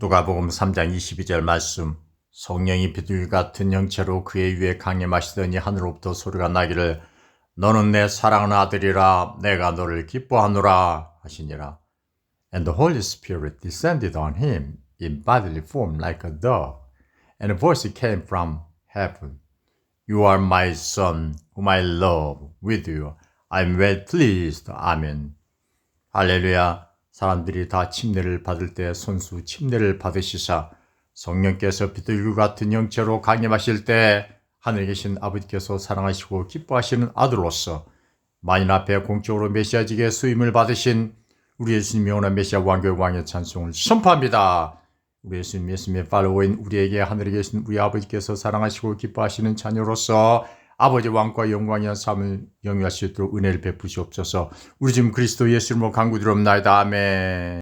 누가복음 3장 22절 말씀 성령이 비둘기 같은 형체로 그의 위에 강림하시더니 하늘로부터 소리가 나기를 너는 내 사랑하는 아들이라 내가 너를 기뻐하노라 하시니라. And the Holy Spirit descended on him in bodily form like a dove, and a voice came from heaven. You are my son, whom I love. With you I am well pleased. 아멘. 할렐루야. 사람들이 다 침례를 받을 때 손수 침례를 받으시사 성령께서 비둘기 같은 형체로 강림하실 때 하늘에 계신 아버지께서 사랑하시고 기뻐하시는 아들로서 만인 앞에 공적으로 메시아직의 수임을 받으신 우리 예수님 영원한 메시아 왕교의 왕의 찬송을 선포합니다. 우리 예수님 예수님의 팔로워인 우리에게 하늘에 계신 우리 아버지께서 사랑하시고 기뻐하시는 자녀로서 아버지 왕과 영광의 삶을 영위할 수 있도록 은혜를 베푸시옵소서. 우리 지금 그리스도 예수님으로 간구드리옵나이다. 아멘.